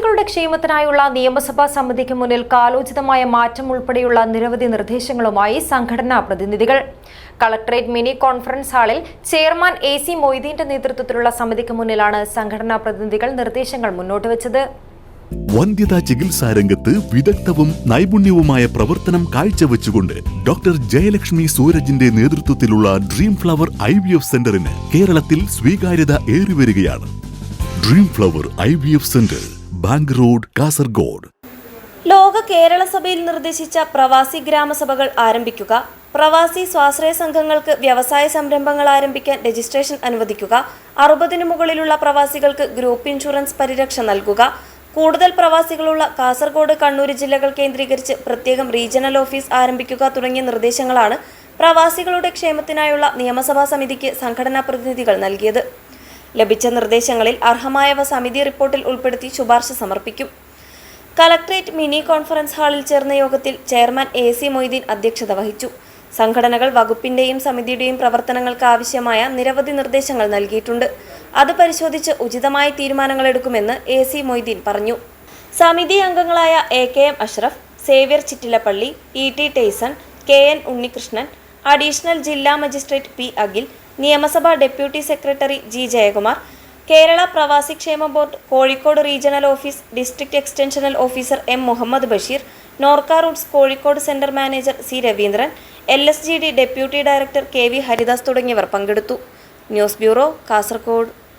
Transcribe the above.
പ്രവാസികളുടെ ക്ഷേമത്തിനായുള്ള നിയമസഭാ സമിതിക്ക് മുന്നിൽ കാലോചിതമായ മാറ്റം ഉൾപ്പെടെയുള്ള നിരവധി നിർദ്ദേശങ്ങളുമായി സംഘടനാ പ്രതിനിധികൾ. കളക്ടറേറ്റ് മിനി കോൺഫറൻസ് ഹാളിൽ ചെയർമാൻ എ സി മൊയ്തീന്റെ നേതൃത്വത്തിലുള്ള സമിതിക്ക് മുന്നിലാണ് സംഘടനാ പ്രതിനിധികൾ നിർദ്ദേശങ്ങൾ മുന്നോട്ട് വെച്ചത്. വന്ധ്യതാ ചികിത്സാ രംഗത്ത് വിദഗ്ധവും നൈപുണ്യവുമായ പ്രവർത്തനം കാഴ്ചവെച്ചുകൊണ്ട് ഡോക്ടർ ജയലക്ഷ്മി സൂരജിന്റെ നേതൃത്വത്തിലുള്ള dream flower I V F സെന്ററിന് കേരളത്തിൽ സ്വീകാര്യത ഏറിവരികയാണ്. Dream flower I V F centre bank road Kasaragod. Loka Kerala സഭയിൽ നിർദ്ദേശിച്ച പ്രവാസി ഗ്രാമസഭകൾ ആരംഭിക്കുക. പ്രവാസി സ്വാശ്രയ സംഘങ്ങൾക്ക് വ്യവസായ സംരംഭങ്ങൾ ആരംഭിക്കാൻ രജിസ്ട്രേഷൻ അനുവദിക്കുക. അറുപതിനു മുകളിലുള്ള പ്രവാസികൾക്ക് ഗ്രൂപ്പ് ഇൻഷുറൻസ് പരിരക്ഷ നൽകുക. കൂടുതൽ പ്രവാസികളുള്ള കാസർഗോഡ് കണ്ണൂർ ജില്ലകൾ കേന്ദ്രീകരിച്ച് പ്രത്യേകം റീജിയണൽ ഓഫീസ് ആരംഭിക്കുക തുടങ്ങിയ നിർദ്ദേശങ്ങളാണ് പ്രവാസികളുടെ ക്ഷേമത്തിനായുള്ള നിയമസഭാ സമിതിക്ക് സംഘടനാ പ്രതിനിധികൾ നൽകിയത്. ലഭിച്ച നിർദ്ദേശങ്ങളിൽ അർഹമായവ സമിതി റിപ്പോർട്ടിൽ ഉൾപ്പെടുത്തി ശുപാർശ സമർപ്പിക്കും. കലക്ട്രേറ്റ് മിനി കോൺഫറൻസ് ഹാളിൽ ചേർന്ന യോഗത്തിൽ ചെയർമാൻ എ സി മൊയ്തീൻ അധ്യക്ഷത വഹിച്ചു. സംഘടനകൾ വകുപ്പിന്റെയും സമിതിയുടെയും പ്രവർത്തനങ്ങൾക്ക് ആവശ്യമായ നിരവധി നിർദ്ദേശങ്ങൾ നൽകിയിട്ടുണ്ട്. അത് പരിശോധിച്ച് ഉചിതമായ തീരുമാനങ്ങൾ എടുക്കുമെന്ന് എ സി മൊയ്തീൻ പറഞ്ഞു. സമിതി അംഗങ്ങളായ A K M Ashraf Xavier Chittilappally E T Teson K N Unnikrishnan additional ജില്ലാ മജിസ്ട്രേറ്റ് പി അഖിൽ നിയമസഭാ deputy secretary G Jayakumar Kerala Pravasi ക്ഷേമ board Kozhikode regional office district extensional officer M Muhammad Basheer Norka roots Kozhikode centre manager C Raveendran L deputy director K V Haridas തുടങ്ങിയവർ പങ്കെടുത്തു. News bureau Kasaragod.